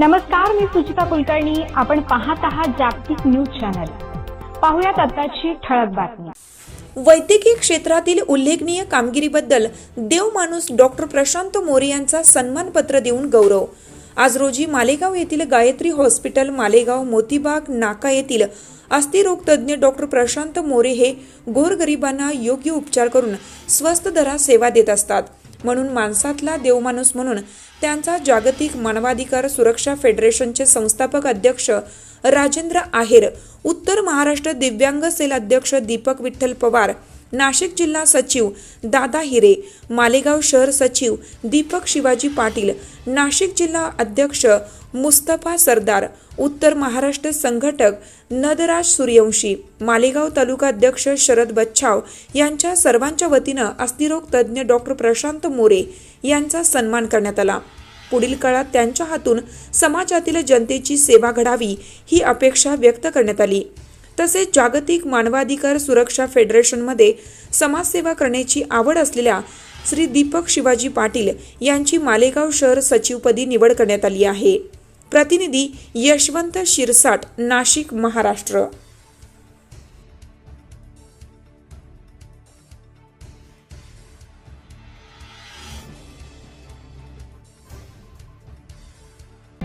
नमस्कार मी सुचिता कुलकर्णी. आपण पाहत आहात जागतिक न्यूज चॅनल. पाहुयात आताची ठळक बातमी वैद्यकीय क्षेत्रातील उल्लेखनीय कामगिरीबद्दल देव माणूस डॉक्टर प्रशांत मोरे यांचा सन्मानपत्र देऊन गौरव. आज रोजी मालेगाव येथील गायत्री हॉस्पिटल मालेगाव मोतीबाग नाका येथील अस्थिरोग तज्ज्ञ डॉक्टर प्रशांत मोरे हे गोरगरिबांना योग्य उपचार करून स्वस्त दरात सेवा देत असतात. म्हणून माणसातला देवमाणूस म्हणून त्यांचा जागतिक मानवाधिकार सुरक्षा फेडरेशनचे संस्थापक अध्यक्ष राजेंद्र आहेर उत्तर महाराष्ट्र दिव्यांग सेल अध्यक्ष दीपक विठ्ठल पवार नाशिक जिल्हा सचिव दादा हिरे मालेगाव शहर सचिव दीपक शिवाजी पाटील नाशिक जिल्हा अध्यक्ष मुस्तफा सरदार उत्तर महाराष्ट्र संघटक नदराज सूर्यवंशी मालेगाव तालुका अध्यक्ष शरद बच्छाव यांच्या सर्वांच्या वतीनं अस्थिरोग तज्ज्ञ डॉक्टर प्रशांत मोरे यांचा सन्मान करण्यात आला. पुढील काळात त्यांच्या हातून समाजातील जनतेची सेवा घडावी ही अपेक्षा व्यक्त करण्यात आली. तसेच जागतिक मानवाधिकार सुरक्षा फेडरेशनमध्ये समाजसेवा करण्याची आवड असलेल्या श्री दीपक शिवाजी पाटील यांची मालेगाव शहर सचिवपदी निवड करण्यात आली आहे. प्रतिनिधी यशवंत शिरसाट नाशिक महाराष्ट्र.